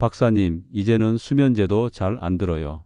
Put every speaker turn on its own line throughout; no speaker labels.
박사님, 이제는 수면제도 잘 안 들어요.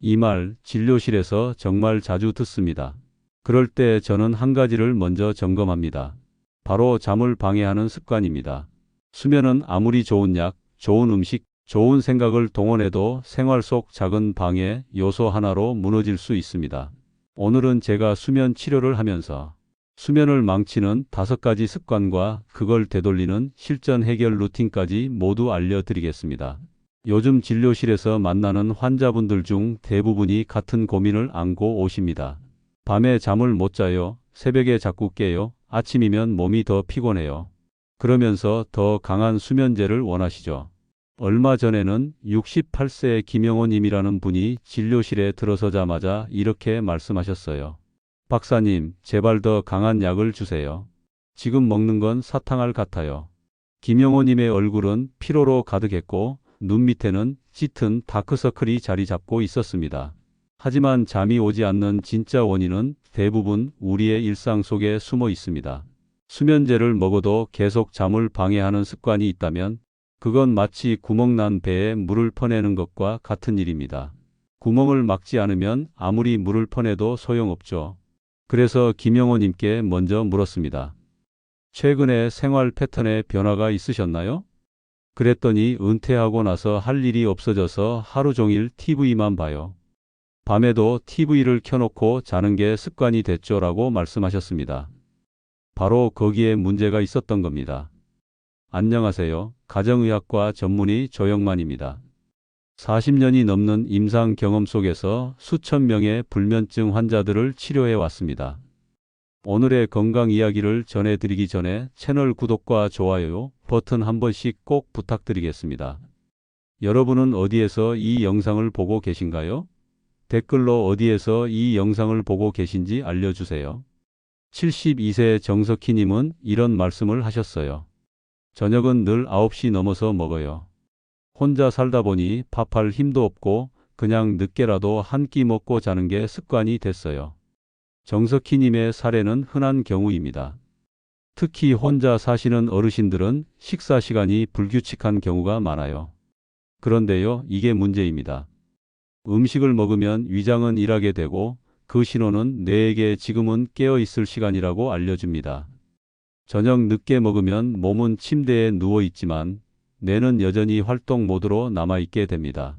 이 말 진료실에서 정말 자주 듣습니다. 그럴 때 저는 한 가지를 먼저 점검합니다. 바로 잠을 방해하는 습관입니다. 수면은 아무리 좋은 약, 좋은 음식, 좋은 생각을 동원해도 생활 속 작은 방해 요소 하나로 무너질 수 있습니다. 오늘은 제가 수면 치료를 하면서 수면을 망치는 다섯 가지 습관과 그걸 되돌리는 실전 해결 루틴까지 모두 알려드리겠습니다. 요즘 진료실에서 만나는 환자분들 중 대부분이 같은 고민을 안고 오십니다. 밤에 잠을 못 자요. 새벽에 자꾸 깨요. 아침이면 몸이 더 피곤해요. 그러면서 더 강한 수면제를 원하시죠. 얼마 전에는 68세의 김영호 님이라는 분이 진료실에 들어서자마자 이렇게 말씀하셨어요. 박사님, 제발 더 강한 약을 주세요. 지금 먹는 건 사탕알 같아요. 김영호 님의 얼굴은 피로로 가득했고 눈 밑에는 짙은 다크서클이 자리 잡고 있었습니다. 하지만 잠이 오지 않는 진짜 원인은 대부분 우리의 일상 속에 숨어 있습니다. 수면제를 먹어도 계속 잠을 방해하는 습관이 있다면 그건 마치 구멍난 배에 물을 퍼내는 것과 같은 일입니다. 구멍을 막지 않으면 아무리 물을 퍼내도 소용없죠. 그래서 김영호님께 먼저 물었습니다. 최근에 생활 패턴에 변화가 있으셨나요? 그랬더니 은퇴하고 나서 할 일이 없어져서 하루 종일 TV만 봐요. 밤에도 TV를 켜놓고 자는 게 습관이 됐죠 라고 말씀하셨습니다. 바로 거기에 문제가 있었던 겁니다. 안녕하세요. 가정의학과 전문의 조영만입니다. 40년이 넘는 임상 경험 속에서 수천 명의 불면증 환자들을 치료해 왔습니다. 오늘의 건강 이야기를 전해드리기 전에 채널 구독과 좋아요 버튼 한 번씩 꼭 부탁드리겠습니다. 여러분은 어디에서 이 영상을 보고 계신가요? 댓글로 어디에서 이 영상을 보고 계신지 알려주세요. 72세 정석희님은 이런 말씀을 하셨어요. 저녁은 늘 9시 넘어서 먹어요. 혼자 살다 보니 밥할 힘도 없고 그냥 늦게라도 한 끼 먹고 자는 게 습관이 됐어요. 정석희님의 사례는 흔한 경우입니다. 특히 혼자 사시는 어르신들은 식사 시간이 불규칙한 경우가 많아요. 그런데요, 이게 문제입니다. 음식을 먹으면 위장은 일하게 되고 그 신호는 뇌에게 지금은 깨어 있을 시간이라고 알려줍니다. 저녁 늦게 먹으면 몸은 침대에 누워 있지만 뇌는 여전히 활동 모드로 남아 있게 됩니다.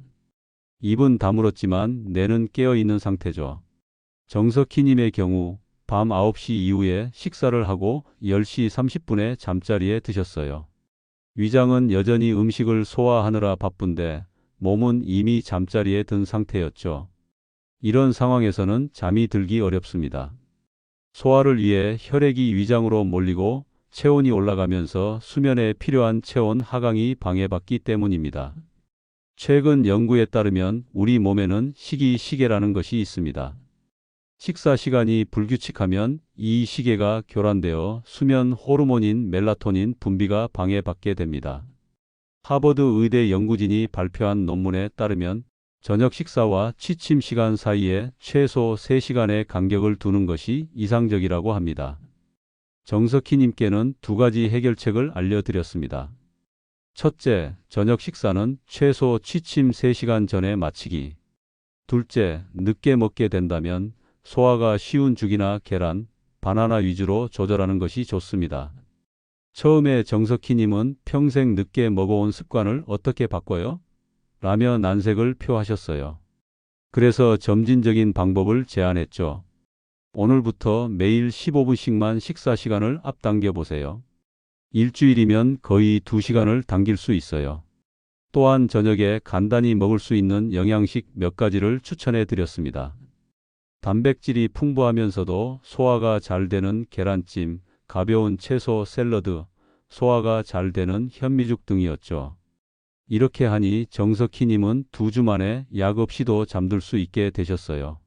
입은 다물었지만 뇌는 깨어 있는 상태죠. 정석희님의 경우 밤 9시 이후에 식사를 하고 10시 30분에 잠자리에 드셨어요. 위장은 여전히 음식을 소화하느라 바쁜데 몸은 이미 잠자리에 든 상태였죠. 이런 상황에서는 잠이 들기 어렵습니다. 소화를 위해 혈액이 위장으로 몰리고 체온이 올라가면서 수면에 필요한 체온 하강이 방해받기 때문입니다. 최근 연구에 따르면 우리 몸에는 식이시계라는 것이 있습니다. 식사 시간이 불규칙하면 이 시계가 교란되어 수면 호르몬인 멜라토닌 분비가 방해받게 됩니다. 하버드 의대 연구진이 발표한 논문에 따르면 저녁 식사와 취침 시간 사이에 최소 3시간의 간격을 두는 것이 이상적이라고 합니다. 정석희님께는 두 가지 해결책을 알려드렸습니다. 첫째, 저녁 식사는 최소 취침 3시간 전에 마치기. 둘째, 늦게 먹게 된다면 소화가 쉬운 죽이나 계란, 바나나 위주로 조절하는 것이 좋습니다. 처음에 정석희님은 평생 늦게 먹어온 습관을 어떻게 바꿔요? 라며 난색을 표하셨어요. 그래서 점진적인 방법을 제안했죠. 오늘부터 매일 15분씩만 식사 시간을 앞당겨 보세요. 일주일이면 거의 2시간을 당길 수 있어요. 또한 저녁에 간단히 먹을 수 있는 영양식 몇 가지를 추천해 드렸습니다. 단백질이 풍부하면서도 소화가 잘 되는 계란찜, 가벼운 채소 샐러드, 소화가 잘 되는 현미죽 등이었죠. 이렇게 하니 정석희님은 두 주 만에 약 없이도 잠들 수 있게 되셨어요.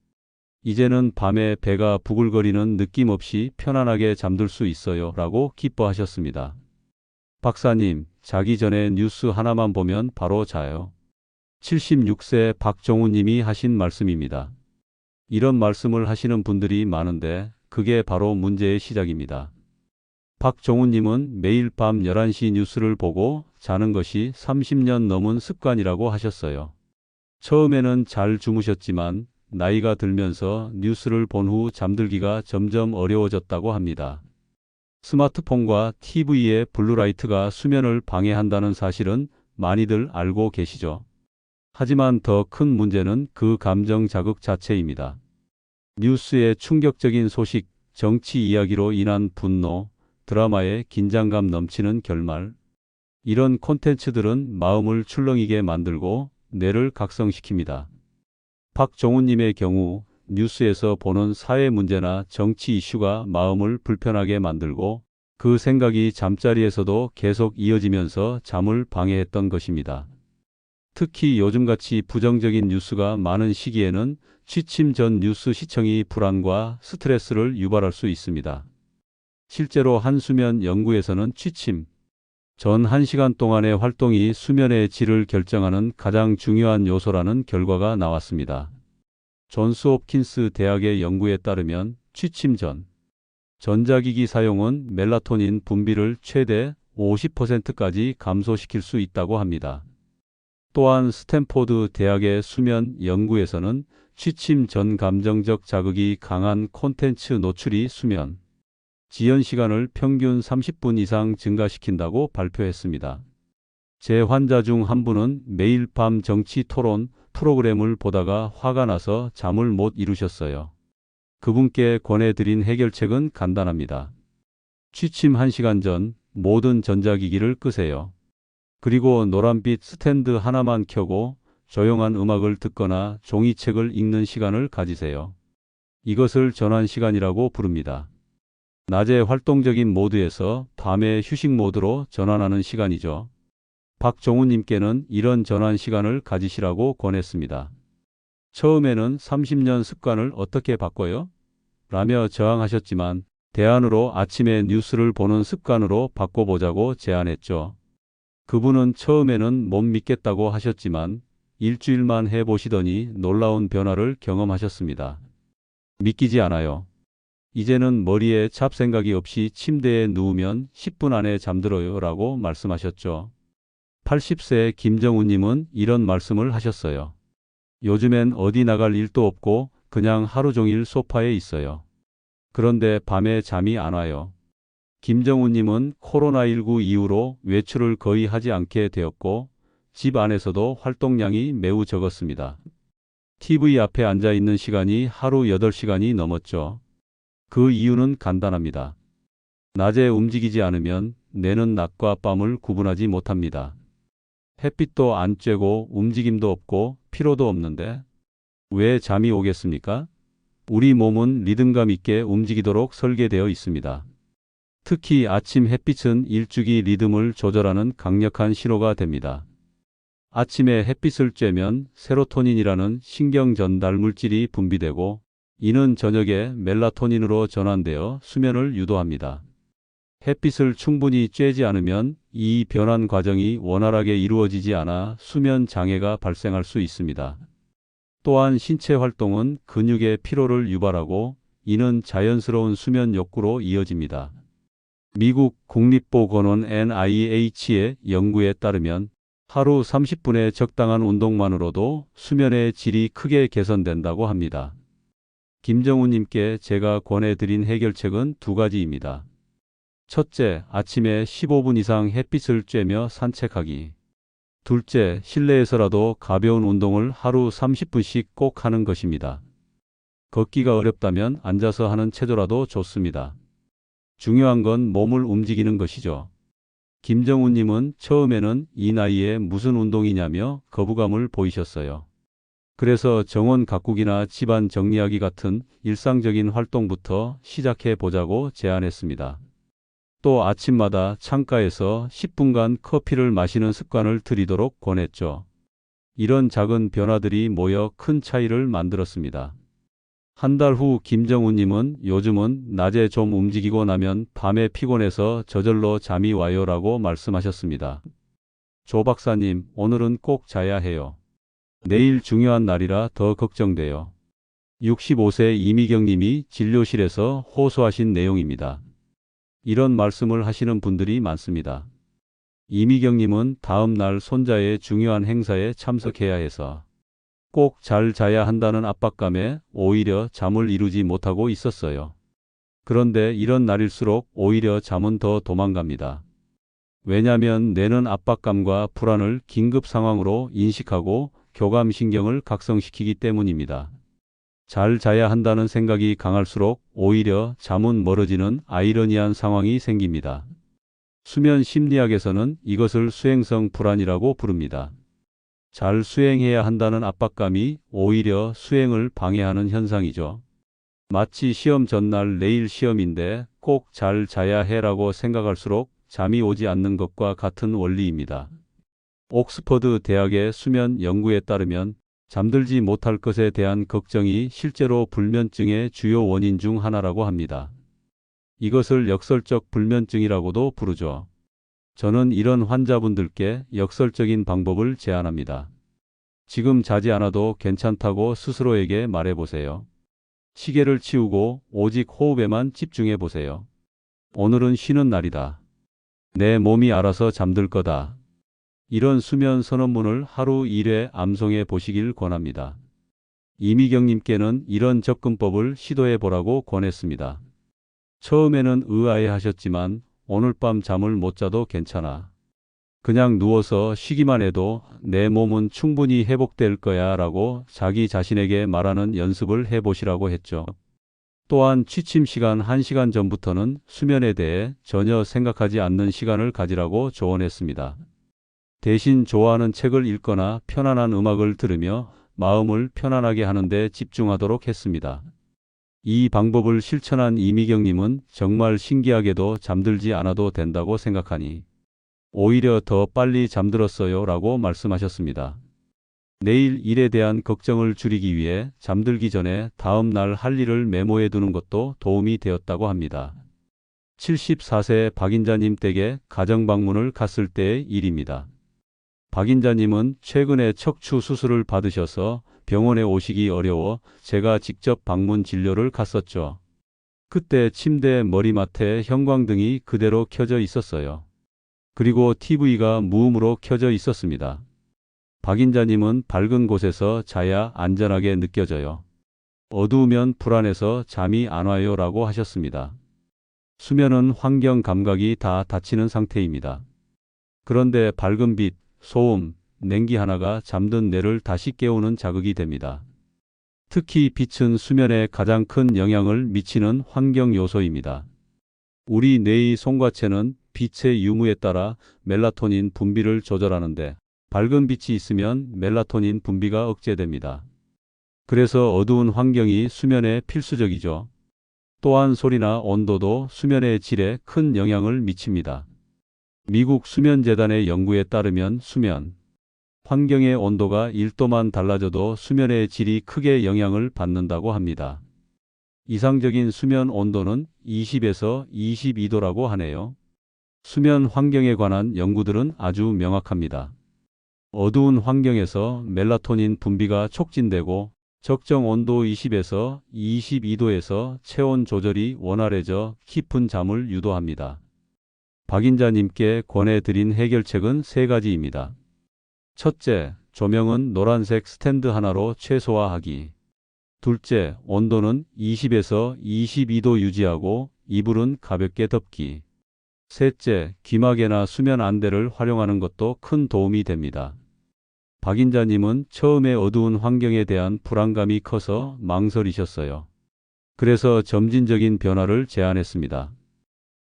이제는 밤에 배가 부글거리는 느낌 없이 편안하게 잠들 수 있어요. 라고 기뻐하셨습니다. 박사님, 자기 전에 뉴스 하나만 보면 바로 자요. 76세 박정우 님이 하신 말씀입니다. 이런 말씀을 하시는 분들이 많은데 그게 바로 문제의 시작입니다. 박정우 님은 매일 밤 11시 뉴스를 보고 자는 것이 30년 넘은 습관이라고 하셨어요. 처음에는 잘 주무셨지만 나이가 들면서 뉴스를 본 후 잠들기가 점점 어려워졌다고 합니다. 스마트폰과 TV의 블루라이트가 수면을 방해한다는 사실은 많이들 알고 계시죠. 하지만 더 큰 문제는 그 감정 자극 자체입니다. 뉴스의 충격적인 소식, 정치 이야기로 인한 분노, 드라마의 긴장감 넘치는 결말. 이런 콘텐츠들은 마음을 출렁이게 만들고 뇌를 각성시킵니다. 박종훈님의 경우 뉴스에서 보는 사회 문제나 정치 이슈가 마음을 불편하게 만들고 그 생각이 잠자리에서도 계속 이어지면서 잠을 방해했던 것입니다. 특히 요즘같이 부정적인 뉴스가 많은 시기에는 취침 전 뉴스 시청이 불안과 스트레스를 유발할 수 있습니다. 실제로 한수면 연구에서는 취침 전 1시간 동안의 활동이 수면의 질을 결정하는 가장 중요한 요소라는 결과가 나왔습니다. 존스 홉킨스 대학의 연구에 따르면 취침 전 전자기기 사용은 멜라토닌 분비를 최대 50%까지 감소시킬 수 있다고 합니다. 또한 스탠포드 대학의 수면 연구에서는 취침 전 감정적 자극이 강한 콘텐츠 노출이 수면 지연 시간을 평균 30분 이상 증가시킨다고 발표했습니다. 제 환자 중 한 분은 매일 밤 정치 토론 프로그램을 보다가 화가 나서 잠을 못 이루셨어요. 그분께 권해드린 해결책은 간단합니다. 취침 1시간 전 모든 전자기기를 끄세요. 그리고 노란빛 스탠드 하나만 켜고 조용한 음악을 듣거나 종이책을 읽는 시간을 가지세요. 이것을 전환 시간이라고 부릅니다. 낮에 활동적인 모드에서 밤에 휴식 모드로 전환하는 시간이죠. 박종훈님께는 이런 전환 시간을 가지시라고 권했습니다. 처음에는 30년 습관을 어떻게 바꿔요? 라며 저항하셨지만 대안으로 아침에 뉴스를 보는 습관으로 바꿔보자고 제안했죠. 그분은 처음에는 못 믿겠다고 하셨지만 일주일만 해보시더니 놀라운 변화를 경험하셨습니다. 믿기지 않아요. 이제는 머리에 잡생각이 없이 침대에 누우면 10분 안에 잠들어요 라고 말씀하셨죠. 80세 김정우님은 이런 말씀을 하셨어요. 요즘엔 어디 나갈 일도 없고 그냥 하루 종일 소파에 있어요. 그런데 밤에 잠이 안 와요. 김정우님은 코로나19 이후로 외출을 거의 하지 않게 되었고 집 안에서도 활동량이 매우 적었습니다. TV 앞에 앉아 있는 시간이 하루 8시간이 넘었죠. 그 이유는 간단합니다. 낮에 움직이지 않으면 뇌는 낮과 밤을 구분하지 못합니다. 햇빛도 안 쬐고 움직임도 없고 피로도 없는데 왜 잠이 오겠습니까? 우리 몸은 리듬감 있게 움직이도록 설계되어 있습니다. 특히 아침 햇빛은 일주기 리듬을 조절하는 강력한 신호가 됩니다. 아침에 햇빛을 쬐면 세로토닌이라는 신경 전달 물질이 분비되고 이는 저녁에 멜라토닌으로 전환되어 수면을 유도합니다. 햇빛을 충분히 쬐지 않으면 이 변환 과정이 원활하게 이루어지지 않아 수면 장애가 발생할 수 있습니다. 또한 신체 활동은 근육의 피로를 유발하고 이는 자연스러운 수면 욕구로 이어집니다. 미국 국립보건원 NIH의 연구에 따르면 하루 30분의 적당한 운동만으로도 수면의 질이 크게 개선된다고 합니다. 김정우님께 제가 권해드린 해결책은 두 가지입니다. 첫째, 아침에 15분 이상 햇빛을 쬐며 산책하기. 둘째, 실내에서라도 가벼운 운동을 하루 30분씩 꼭 하는 것입니다. 걷기가 어렵다면 앉아서 하는 체조라도 좋습니다. 중요한 건 몸을 움직이는 것이죠. 김정우님은 처음에는 이 나이에 무슨 운동이냐며 거부감을 보이셨어요. 그래서 정원 가꾸기나 집안 정리하기 같은 일상적인 활동부터 시작해 보자고 제안했습니다. 또 아침마다 창가에서 10분간 커피를 마시는 습관을 들이도록 권했죠. 이런 작은 변화들이 모여 큰 차이를 만들었습니다. 한 달 후 김정우님은 요즘은 낮에 좀 움직이고 나면 밤에 피곤해서 저절로 잠이 와요라고 말씀하셨습니다. 조 박사님, 오늘은 꼭 자야 해요. 내일 중요한 날이라 더 걱정돼요. 65세 이미경 님이 진료실에서 호소하신 내용입니다. 이런 말씀을 하시는 분들이 많습니다. 이미경 님은 다음 날 손자의 중요한 행사에 참석해야 해서 꼭 잘 자야 한다는 압박감에 오히려 잠을 이루지 못하고 있었어요. 그런데 이런 날일수록 오히려 잠은 더 도망갑니다. 왜냐면 뇌는 압박감과 불안을 긴급 상황으로 인식하고 교감신경을 각성시키기 때문입니다. 잘 자야 한다는 생각이 강할수록 오히려 잠은 멀어지는 아이러니한 상황이 생깁니다. 수면 심리학에서는 이것을 수행성 불안이라고 부릅니다. 잘 수행해야 한다는 압박감이 오히려 수행을 방해하는 현상이죠. 마치 시험 전날 내일 시험인데 꼭 잘 자야 해라고 생각할수록 잠이 오지 않는 것과 같은 원리입니다. 옥스퍼드 대학의 수면 연구에 따르면 잠들지 못할 것에 대한 걱정이 실제로 불면증의 주요 원인 중 하나라고 합니다. 이것을 역설적 불면증이라고도 부르죠. 저는 이런 환자분들께 역설적인 방법을 제안합니다. 지금 자지 않아도 괜찮다고 스스로에게 말해보세요. 시계를 치우고 오직 호흡에만 집중해 보세요. 오늘은 쉬는 날이다. 내 몸이 알아서 잠들 거다. 이런 수면 선언문을 하루 1회 암송해 보시길 권합니다. 이미경님께는 이런 접근법을 시도해 보라고 권했습니다. 처음에는 의아해 하셨지만 오늘 밤 잠을 못 자도 괜찮아. 그냥 누워서 쉬기만 해도 내 몸은 충분히 회복될 거야 라고 자기 자신에게 말하는 연습을 해보시라고 했죠. 또한 취침 시간 1시간 전부터는 수면에 대해 전혀 생각하지 않는 시간을 가지라고 조언했습니다. 대신 좋아하는 책을 읽거나 편안한 음악을 들으며 마음을 편안하게 하는데 집중하도록 했습니다. 이 방법을 실천한 이미경님은 정말 신기하게도 잠들지 않아도 된다고 생각하니 오히려 더 빨리 잠들었어요 라고 말씀하셨습니다. 내일 일에 대한 걱정을 줄이기 위해 잠들기 전에 다음 날 할 일을 메모해 두는 것도 도움이 되었다고 합니다. 74세 박인자님 댁에 가정 방문을 갔을 때의 일입니다. 박인자님은 최근에 척추 수술을 받으셔서 병원에 오시기 어려워 제가 직접 방문 진료를 갔었죠. 그때 침대 머리맡에 형광등이 그대로 켜져 있었어요. 그리고 TV가 무음으로 켜져 있었습니다. 박인자님은 밝은 곳에서 자야 안전하게 느껴져요. 어두우면 불안해서 잠이 안 와요 라고 하셨습니다. 수면은 환경 감각이 다 닫히는 상태입니다. 그런데 밝은 빛, 소음, 냉기 하나가 잠든 뇌를 다시 깨우는 자극이 됩니다. 특히 빛은 수면에 가장 큰 영향을 미치는 환경 요소입니다. 우리 뇌의 송과체는 빛의 유무에 따라 멜라토닌 분비를 조절하는데 밝은 빛이 있으면 멜라토닌 분비가 억제됩니다. 그래서 어두운 환경이 수면에 필수적이죠. 또한 소리나 온도도 수면의 질에 큰 영향을 미칩니다. 미국 수면재단의 연구에 따르면 수면, 환경의 온도가 1도만 달라져도 수면의 질이 크게 영향을 받는다고 합니다. 이상적인 수면 온도는 20에서 22도라고 하네요. 수면 환경에 관한 연구들은 아주 명확합니다. 어두운 환경에서 멜라토닌 분비가 촉진되고 적정 온도 20에서 22도에서 체온 조절이 원활해져 깊은 잠을 유도합니다. 박인자님께 권해드린 해결책은 세 가지입니다. 첫째, 조명은 노란색 스탠드 하나로 최소화하기. 둘째, 온도는 20에서 22도 유지하고 이불은 가볍게 덮기. 셋째, 귀마개나 수면 안대를 활용하는 것도 큰 도움이 됩니다. 박인자님은 처음에 어두운 환경에 대한 불안감이 커서 망설이셨어요. 그래서 점진적인 변화를 제안했습니다.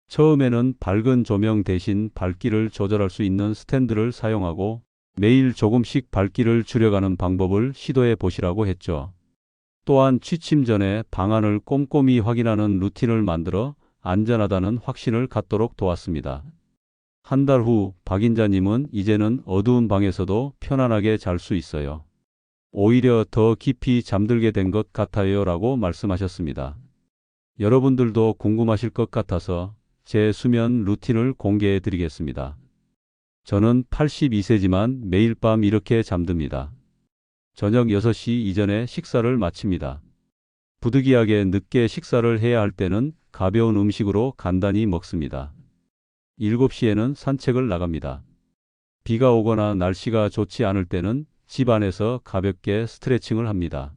처음에는 밝은 조명 대신 밝기를 조절할 수 있는 스탠드를 사용하고 매일 조금씩 밝기를 줄여가는 방법을 시도해 보시라고 했죠. 또한 취침 전에 방안을 꼼꼼히 확인하는 루틴을 만들어 안전하다는 확신을 갖도록 도왔습니다. 한 달 후 박인자님은 이제는 어두운 방에서도 편안하게 잘 수 있어요. 오히려 더 깊이 잠들게 된 것 같아요 라고 말씀하셨습니다. 여러분들도 궁금하실 것 같아서 제 수면 루틴을 공개해 드리겠습니다. 저는 82세지만 매일 밤 이렇게 잠듭니다. 저녁 6시 이전에 식사를 마칩니다. 부득이하게 늦게 식사를 해야 할 때는 가벼운 음식으로 간단히 먹습니다. 7시에는 산책을 나갑니다. 비가 오거나 날씨가 좋지 않을 때는 집 안에서 가볍게 스트레칭을 합니다.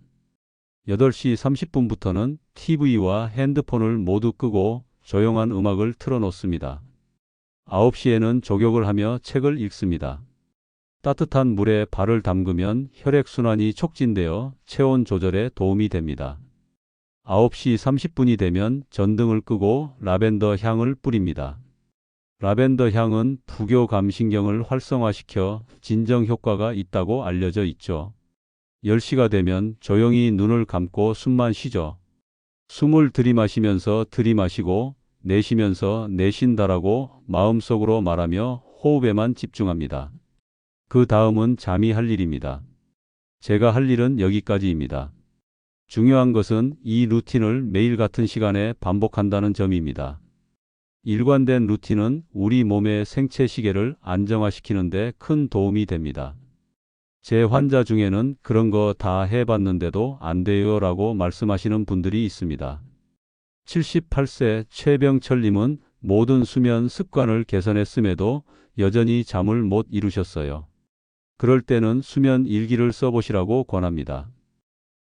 8시 30분부터는 TV와 핸드폰을 모두 끄고 조용한 음악을 틀어놓습니다. 9시에는 조격을 하며 책을 읽습니다. 따뜻한 물에 발을 담그면 혈액순환이 촉진되어 체온 조절에 도움이 됩니다. 9시 30분이 되면 전등을 끄고 라벤더 향을 뿌립니다. 라벤더 향은 부교 감신경을 활성화시켜 진정 효과가 있다고 알려져 있죠. 10시가 되면 조용히 눈을 감고 숨만 쉬죠. 숨을 들이마시면서 들이마시고 내쉬면서 내쉰다라고 마음속으로 말하며 호흡에만 집중합니다. 그 다음은 잠이 할 일입니다. 제가 할 일은 여기까지입니다. 중요한 것은 이 루틴을 매일 같은 시간에 반복한다는 점입니다. 일관된 루틴은 우리 몸의 생체 시계를 안정화시키는데 큰 도움이 됩니다. 제 환자 중에는 그런 거 다 해봤는데도 안 돼요 라고 말씀하시는 분들이 있습니다. 78세 최병철님은 모든 수면 습관을 개선했음에도 여전히 잠을 못 이루셨어요. 그럴 때는 수면 일기를 써보시라고 권합니다.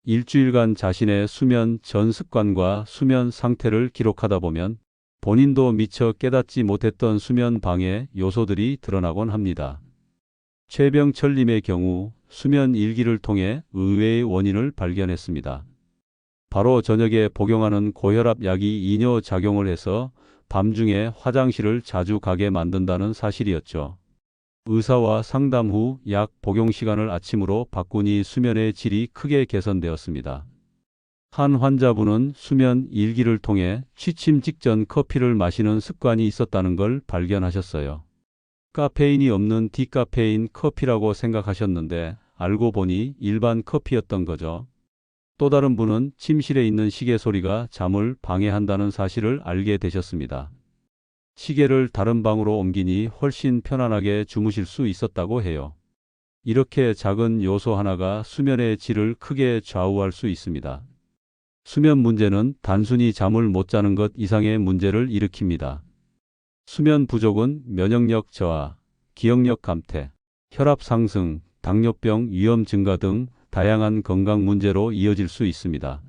일주일간 자신의 수면 전 습관과 수면 상태를 기록하다 보면 본인도 미처 깨닫지 못했던 수면 방해 요소들이 드러나곤 합니다. 최병철님의 경우 수면 일기를 통해 의외의 원인을 발견했습니다. 바로 저녁에 복용하는 고혈압 약이 이뇨 작용을 해서 밤중에 화장실을 자주 가게 만든다는 사실이었죠. 의사와 상담 후 약 복용 시간을 아침으로 바꾸니 수면의 질이 크게 개선되었습니다. 한 환자분은 수면 일기를 통해 취침 직전 커피를 마시는 습관이 있었다는 걸 발견하셨어요. 카페인이 없는 디카페인 커피라고 생각하셨는데 알고 보니 일반 커피였던 거죠. 또 다른 분은 침실에 있는 시계 소리가 잠을 방해한다는 사실을 알게 되셨습니다. 시계를 다른 방으로 옮기니 훨씬 편안하게 주무실 수 있었다고 해요. 이렇게 작은 요소 하나가 수면의 질을 크게 좌우할 수 있습니다. 수면 문제는 단순히 잠을 못 자는 것 이상의 문제를 일으킵니다. 수면 부족은 면역력 저하, 기억력 감퇴, 혈압 상승, 당뇨병 위험 증가 등 다양한 건강 문제로 이어질 수 있습니다.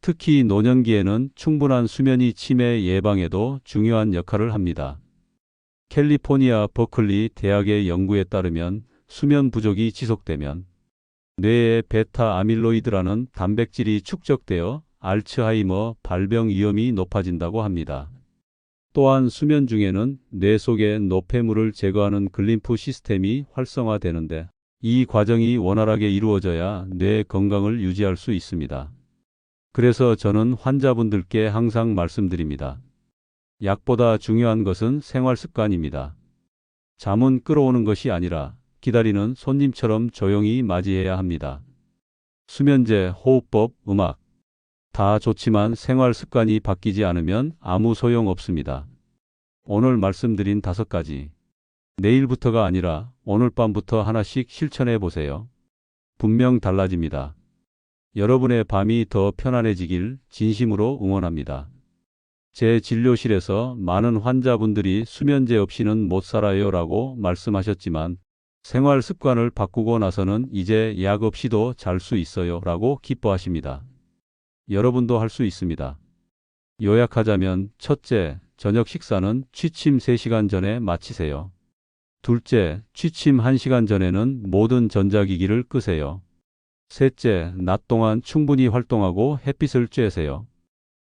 특히 노년기에는 충분한 수면이 치매 예방에도 중요한 역할을 합니다. 캘리포니아 버클리 대학의 연구에 따르면 수면 부족이 지속되면 뇌의 베타 아밀로이드라는 단백질이 축적되어 알츠하이머 발병 위험이 높아진다고 합니다. 또한 수면 중에는 뇌 속의 노폐물을 제거하는 글림프 시스템이 활성화되는데 이 과정이 원활하게 이루어져야 뇌 건강을 유지할 수 있습니다. 그래서 저는 환자분들께 항상 말씀드립니다. 약보다 중요한 것은 생활 습관입니다. 잠은 끌어오는 것이 아니라 기다리는 손님처럼 조용히 맞이해야 합니다. 수면제, 호흡법, 음악. 다 좋지만 생활 습관이 바뀌지 않으면 아무 소용 없습니다. 오늘 말씀드린 다섯 가지. 내일부터가 아니라 오늘 밤부터 하나씩 실천해 보세요. 분명 달라집니다. 여러분의 밤이 더 편안해지길 진심으로 응원합니다. 제 진료실에서 많은 환자분들이 수면제 없이는 못 살아요 라고 말씀하셨지만 생활 습관을 바꾸고 나서는 이제 약 없이도 잘 수 있어요 라고 기뻐하십니다. 여러분도 할 수 있습니다. 요약하자면 첫째, 저녁 식사는 취침 3시간 전에 마치세요. 둘째, 취침 1시간 전에는 모든 전자기기를 끄세요. 셋째, 낮 동안 충분히 활동하고 햇빛을 쬐세요.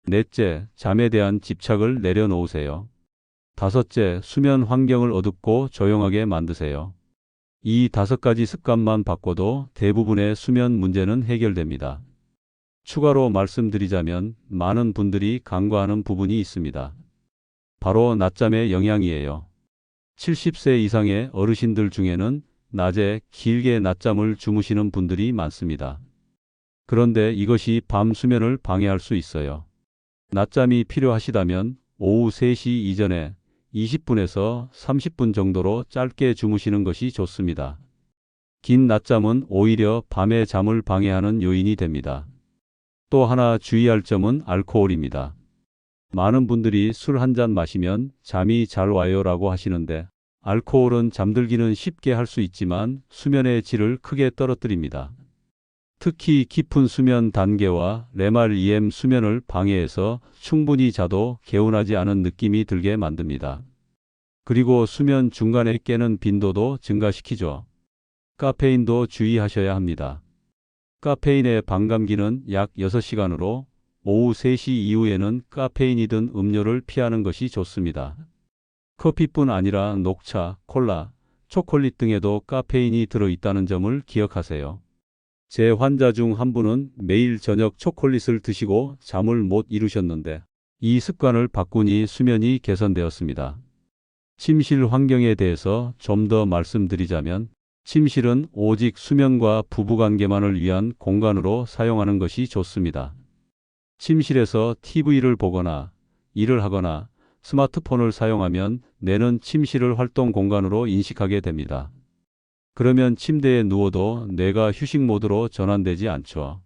넷째, 잠에 대한 집착을 내려놓으세요. 다섯째, 수면 환경을 어둡고 조용하게 만드세요. 이 다섯 가지 습관만 바꿔도 대부분의 수면 문제는 해결됩니다. 추가로 말씀드리자면 많은 분들이 간과하는 부분이 있습니다. 바로 낮잠의 영향이에요. 70세 이상의 어르신들 중에는 낮에 길게 낮잠을 주무시는 분들이 많습니다. 그런데 이것이 밤 수면을 방해할 수 있어요. 낮잠이 필요하시다면 오후 3시 이전에 20분에서 30분 정도로 짧게 주무시는 것이 좋습니다. 긴 낮잠은 오히려 밤의 잠을 방해하는 요인이 됩니다. 또 하나 주의할 점은 알코올입니다. 많은 분들이 술 한 잔 마시면 잠이 잘 와요 라고 하시는데 알코올은 잠들기는 쉽게 할 수 있지만 수면의 질을 크게 떨어뜨립니다. 특히 깊은 수면 단계와 레말 EM 수면을 방해해서 충분히 자도 개운하지 않은 느낌이 들게 만듭니다. 그리고 수면 중간에 깨는 빈도도 증가시키죠. 카페인도 주의하셔야 합니다. 카페인의 반감기는 약 6시간으로 오후 3시 이후에는 카페인이든 음료를 피하는 것이 좋습니다. 커피뿐 아니라 녹차, 콜라, 초콜릿 등에도 카페인이 들어있다는 점을 기억하세요. 제 환자 중 한 분은 매일 저녁 초콜릿을 드시고 잠을 못 이루셨는데 이 습관을 바꾸니 수면이 개선되었습니다. 침실 환경에 대해서 좀 더 말씀드리자면 침실은 오직 수면과 부부관계만을 위한 공간으로 사용하는 것이 좋습니다. 침실에서 TV를 보거나 일을 하거나 스마트폰을 사용하면 뇌는 침실을 활동 공간으로 인식하게 됩니다. 그러면 침대에 누워도 뇌가 휴식 모드로 전환되지 않죠.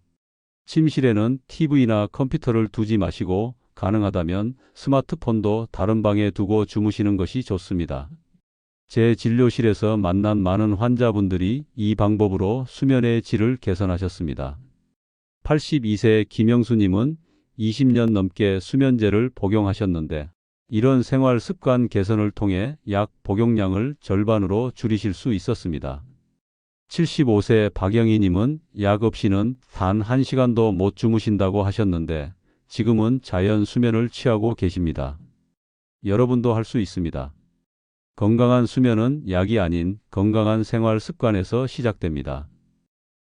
침실에는 TV나 컴퓨터를 두지 마시고 가능하다면 스마트폰도 다른 방에 두고 주무시는 것이 좋습니다. 제 진료실에서 만난 많은 환자분들이 이 방법으로 수면의 질을 개선하셨습니다. 82세 김영수님은 20년 넘게 수면제를 복용하셨는데 이런 생활 습관 개선을 통해 약 복용량을 절반으로 줄이실 수 있었습니다. 75세 박영희님은 약 없이는 단 1시간도 못 주무신다고 하셨는데 지금은 자연 수면을 취하고 계십니다. 여러분도 할 수 있습니다. 건강한 수면은 약이 아닌 건강한 생활 습관에서 시작됩니다.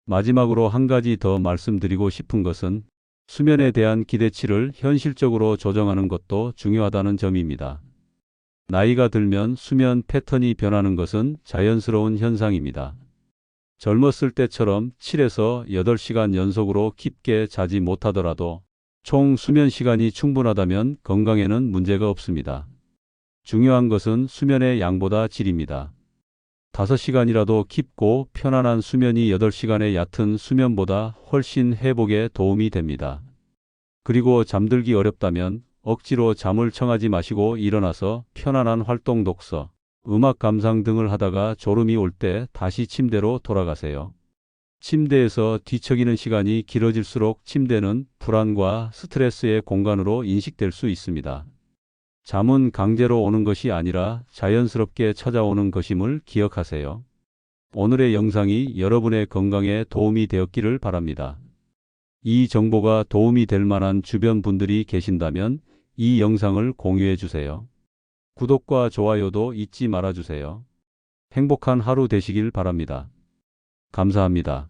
마지막으로 한 가지 더 말씀드리고 싶은 것은 수면에 대한 기대치를 현실적으로 조정하는 것도 중요하다는 점입니다. 나이가 들면 수면 패턴이 변하는 것은 자연스러운 현상입니다. 젊었을 때처럼 7에서 8시간 연속으로 깊게 자지 못하더라도 총 수면 시간이 충분하다면 건강에는 문제가 없습니다. 중요한 것은 수면의 양보다 질입니다. 5시간이라도 깊고 편안한 수면이 8시간의 얕은 수면보다 훨씬 회복에 도움이 됩니다. 그리고 잠들기 어렵다면 억지로 잠을 청하지 마시고 일어나서 편안한 활동 독서, 음악 감상 등을 하다가 졸음이 올 때 다시 침대로 돌아가세요. 침대에서 뒤척이는 시간이 길어질수록 침대는 불안과 스트레스의 공간으로 인식될 수 있습니다. 잠은 강제로 오는 것이 아니라 자연스럽게 찾아오는 것임을 기억하세요. 오늘의 영상이 여러분의 건강에 도움이 되었기를 바랍니다. 이 정보가 도움이 될 만한 주변 분들이 계신다면 이 영상을 공유해 주세요. 구독과 좋아요도 잊지 말아 주세요. 행복한 하루 되시길 바랍니다. 감사합니다.